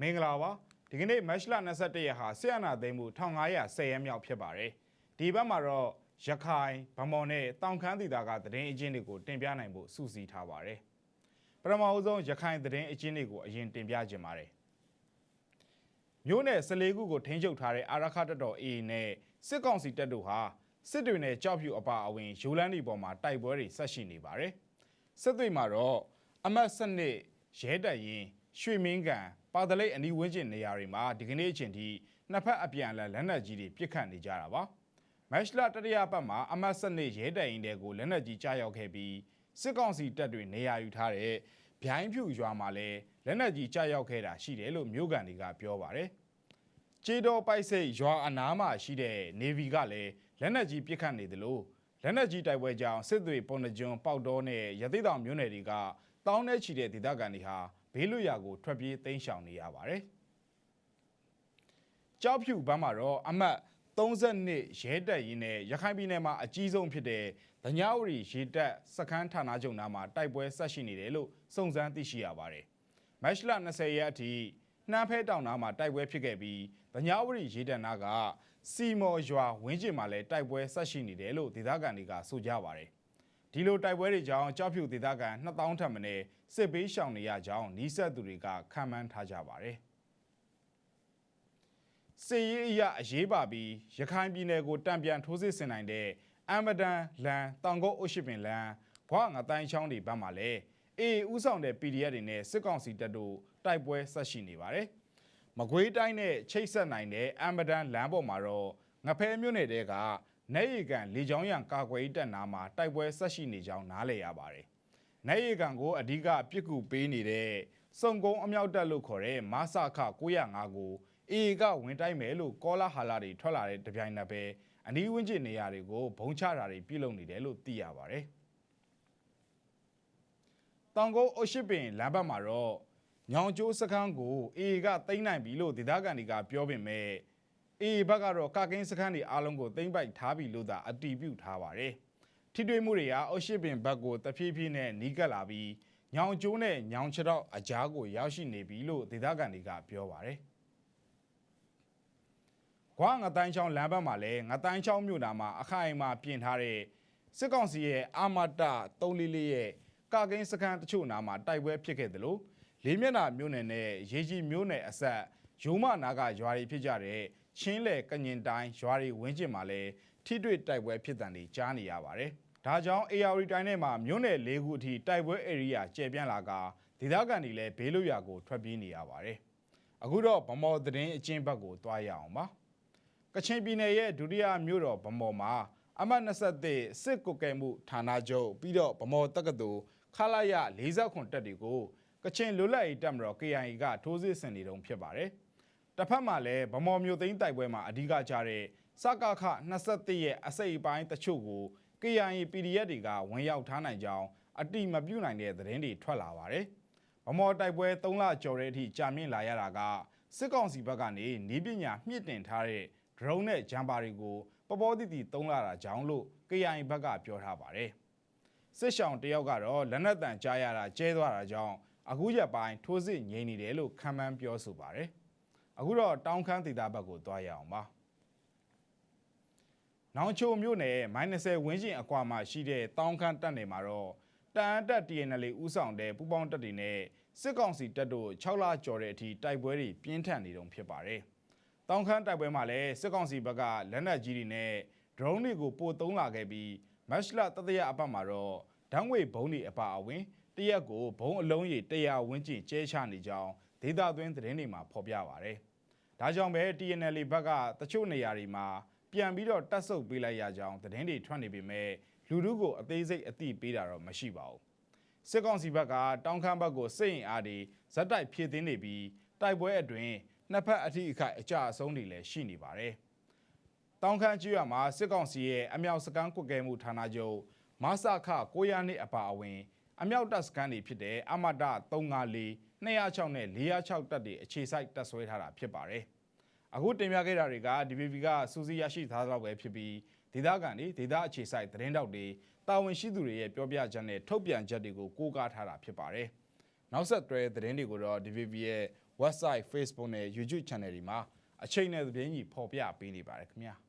မင်္ဂလာပါဒီကနေ့မတ်လ21ရက်ဟာဆီယနာသိမ်းမှု1510ရက်မြောက်ဖြစ်ပါတယ်ဒီဘက်မှာတော့ရခိုင်ဗမော်နဲ့တောင်ခမ်းဒေသကသတင်းအကျဉ်းတွေကိုတင်ပြနိုင်ဖို့စူးစီးထားပါတယ်ပထမအဆုံးရခိုင်သတင်းအကျဉ်းတွေကိုအရင်တင်ပြခြင်းပါတယ်မြို့နယ်14ခုကိုထိန်းချုပ်ထားတဲ့အာရခတပ်တော် AA နဲ့စစ်ကောင်စီတပ်တို့ဟာစစ်တွေနဲ့ကြောက်ဖြူအပါအဝင်ယူလန်းဒီပေါ်မှာတိုက်ပွဲတွေဆက်ရှိနေပါတယ်စစ်တွေမှာတော့အမတ်စနစ်ရဲတပ်ရင် ရွှေမင်းကန်ပါတလိတ်အနီးဝန်းကျင်နေရာတွေမှာဒီကနေ့အချိန်ထိနှစ်ဖက်အပြန်အလှန်လက်နက်ကြီးတွေပစ်ခတ်နေကြတာပါမက်ရှလာတတိယပတ်မှာအမတ်စနစ်ရဲတပ်ရင်တွေကိုလက်နက်ကြီးကြားရောက်ခဲ့ပြီးစစ်ကောင်စီတပ်တွေနေရာယူထားတဲ့ဗျိုင်းဖြူရွာမှာလည်းလက်နက်ကြီးကြားရောက်ခဲ့တာရှိတယ်လို့မြို့ကန်တွေကပြောပါတယ်ကျေတော်ပိုက်စိတ်ရွာအနားမှာရှိတဲ့နေဗီကလည်းလက်နက်ကြီးပစ်ခတ်နေတယ်လို့လက်နက်ကြီးတိုက်ပွဲကြောင့်စစ်တွေပုံနှကျွန်းပေါက်တော်နဲ့ရသေးတောင်မြို့နယ်တွေက တောင်းနဲ့ချီတဲ့ဒေသခံတွေဟာဘေးလွတ်ရာကိုထွက်ပြေးတိမ်းရှောင်နေရပါတယ်။ကြောက်ဖြူဘမ်းမှာတော့အမတ်32ရဲတပ်ရင်းနဲ့ရခိုင်ပြည်နယ်မှာအကြီးဆုံးဖြစ်တဲ့ဒညဝရီရေတပ်စခန်းဌာနချုပ်နားမှာတိုက်ပွဲဆက်ရှိနေတယ်လို့စုံစမ်းသိရှိရပါတယ်။မတ်လ20ရက်အထိနှမ်းဖဲတောင်နားမှာတိုက်ပွဲဖြစ်ခဲ့ပြီးဒညဝရီရေတပ်နားကစီမော်ရွာဝင်းကျင်မှာလည်းတိုက်ပွဲဆက်ရှိနေတယ်လို့ဒေသခံတွေကဆိုကြပါတယ်။ ဒီလိုတိုက်ပွဲတွေကြောင့်ကြောက်ဖြူဒေသခံ2000ထပ်မံစစ်ပေးရှောင်နေရကြောင်းနီးစပ်သူတွေကခံမှန်းထားကြပါတယ်။စစ်ရေးအရအရေးပါပြီးရခိုင်ပြည်နယ်ကိုတံပြန်ထိုးစစ်ဆင်နိုင်တဲ့အမ်မဒန်လန်တောင်ကုတ်အုတ်ရှိပင်လန်ဘွားငတိုင်းချောင်းတွေဘက်မှာလည်းအေးဥဆောင်တဲ့ PDF တွေနဲ့စစ်ကောင်စီတပ်တို့တိုက်ပွဲဆက်ရှိနေပါတယ်။မကွေးတိုင်းနဲ့ချိတ်ဆက်နိုင်တဲ့အမ်မဒန်လမ်းပေါ်မှာတော့ငဖဲမြို့နယ်တဲက နိုင်ရီကန်လေကြောင်းရန်ကာကွယ်ရေးတပ်နာမှာတိုက်ပွဲဆက်ရှိနေကြောင်းနားလည်ရပါတယ်။နိုင်ရီကန်ကိုအဓိကပြစ်ကူပေးနေတဲ့စုံကုန်းအမြောက်တပ်လို့ခေါ်တဲ့မဆခ905ကိုအေကဝင်တိုက်မယ်လို့ကောလာဟာလာတွေထွက်လာတဲ့တပြိုင်နက်ပဲအနီးဝန်းကျင်နေရာတွေကိုဘုံချတာတွေပြုလုပ်နေတယ်လို့သိရပါတယ်။တောင်ကုန်းအုတ်ရှိပင်လမ်းဘက်မှာတော့ညောင်ကျိုးစခန်းကိုအေကသိမ်းနိုင်ပြီလို့ဒေသခံတွေကပြောပေမဲ့ အေဘက်ကတော့ကကင်းစခန်းတွေအားလုံးကိုသိမ်းပိုက်ထားပြီလို့သာအတီးပြုထားပါတယ်။ထိတွေ့မှုတွေကအုတ်ရှိပင်ဘက်ကိုတဖြည်းဖြည်းနဲ့နီးကပ်လာပြီးညောင်ကျိုးနဲ့ညောင်ချတော့အကြားကိုရောက်ရှိနေပြီလို့ဒေသခံတွေကပြောပါတယ်။ခွာငတိုင်းချောင်းလမ်းဘက်မှာလည်းငတိုင်းချောင်းမြို့နာမှာအခိုင်အမာပြင်ထားတဲ့စစ်ကောင်စီရဲ့အာမတ344ရဲ့ကာကင်းစခန်းတချို့နာမှာတိုက်ပွဲဖြစ်ခဲ့တယ်လို့လေးမျက်နှာမြို့နယ်နဲ့ရေကြီးမြို့နယ်အဆက်ရိုးမနာကရွာတွေဖြစ်ကြတဲ့ ချင်းလေကညင်တိုင်းရွာတွေဝင်းကျင်မှာလည်းထိတွေ့တိုက်ပွဲဖြစ်တံတွေကြားနေရပါတယ်။ဒါကြောင့် AR တိုင်းထဲမှာမြို့နယ်၄ခုအထိတိုက်ပွဲ area ကျယ်ပြန့်လာကဒေသခံတွေလည်းဘေးလွတ်ရာကိုထွက်ပြေးနေရပါတယ်။အခုတော့ဗမော်သတင်းအချင်းဘက်ကိုတွားရအောင်ပါ။ကချင်ပြည်နယ်ရဲ့ဒုတိယမြို့တော်ဗမော်မှာအမတ်21စစ်ကုတ်ကဲမှုဌာနချုပ်ပြီးတော့ဗမော်တက္ကသိုလ်ခလာရ40ခွန်တက်တွေကိုကချင်လွတ်လပ်ရေးတပ်မတော် KIA ကထိုးစစ်ဆင်နေတုံဖြစ်ပါတယ်။ တစ်ဖက်မှာလည်းဗမော်မျိုးသိန်းတိုက်ပွဲမှာအဓိကကြတဲ့စကခ21ရဲ့အစိပ်ပိုင်းတချို့ကို KIA PDF တွေကဝင်ရောက်ထားနိုင်ကြောင်းအတိမပြုတ်နိုင်တဲ့သတင်းတွေထွက်လာပါတယ်။ဗမော်တိုက်ပွဲ3လကျော်တဲ့အထိကြာမြင့်လာရတာကစစ်ကောင်စီဘက်ကနေနီးပညာမြင့်တင်ထားတဲ့ drone နဲ့ဂျမ်ပါတွေကိုပပေါ်တိတိသုံးလာတာကြောင်းလို့ KIA ဘက်ကပြောထားပါတယ်။စစ်ရှောင်းတယောက်ကတော့လက်နက်တန်ကြားရတာကျဲသွားတာကြောင့်အခုရက်ပိုင်းထိုးစစ်ငြိမ်နေတယ်လို့ခံမှန်းပြောဆိုပါတယ်။ အခုတော့တောင်းခမ်းဒေတာဘက်ကိုသွားရအောင်ပါ။နောင်ချိုမြို့နယ် -30 ဝင်းကျင်အကွာမှာရှိတဲ့တောင်းခမ်းတပ်နယ်မှာတော့တန်အတက် TNL ဥဆောင်တဲ့ပူပေါင်းတပ်တွေနဲ့စစ်ကောင်စီတပ်တို့6လကျော်တဲ့အထိတိုက်ပွဲတွေပြင်းထန်နေတုံဖြစ်ပါတယ်။တောင်ခမ်းတိုက်ပွဲမှာလည်းစစ်ကောင်စီဘက်ကလက်နက်ကြီးတွေနဲ့ drone တွေကိုပို့သုံးလာခဲ့ပြီးမက်ရှလတတရအပတ်မှာတော့ဒန်းဝေဘုံတွေအပါအဝင်တရက်ကိုဘုံအလုံးရေ100ဝန်းကျင်ကျဲချနေကြောင်း ဒေတာသွင်းသတင်းတွေမှာဖော်ပြပါဗျ။ဒါကြောင့်ပဲ TNL ဘက်ကတချို့နေရာတွေမှာပြန်ပြီးတော့တက်ဆုပ်ပေးလိုက်ရကြောင်းသတင်းတွေထွက်နေပေမဲ့လူလူကိုအသေးစိတ်အသိပေးတာတော့မရှိပါဘူး။စစ်ကောင်စီဘက်ကတောင်ခမ်းဘက်ကိုစစ်ရင်အားတွေဇက်တိုက်ဖြည့်တင်းနေပြီးတိုက်ပွဲအတွင်းနှစ်ဖက်အထိအခိုက်အကြအဆုံးတွေလည်းရှိနေပါတယ်။တောင်ခမ်းကျွရမှာစစ်ကောင်စီရဲ့အမြောက်စကန်းကွက်ကဲမှုဌာနချုပ်မဆခ900နှစ်အပါအဝင်အမြောက်တပ်စခန်းတွေဖြစ်တဲ့အမတ354 206နဲ့406တပ်တွေအခြေစိုက်တပ်ဆွဲထားတာဖြစ်ပါတယ်။အခုတင်ပြခဲ့တာတွေက DVB ကစူးစီးရရှိထားတော့ပဲဖြစ်ပြီးဒေသခံတွေဒေသအခြေစိုက်သတင်းတောက်တွေတာဝန်ရှိသူတွေရဲ့ပြောပြချက်နဲ့ထုတ်ပြန်ချက်တွေကိုကိုးကားထားတာဖြစ်ပါတယ်။နောက်ဆက်တွဲသတင်းတွေကိုတော့ DVB ရဲ့ website Facebook နဲ့ YouTube channel တွေမှာအချိန်နဲ့သပြင်းကြီးဖော်ပြပေးနေပါတယ်ခင်ဗျာ။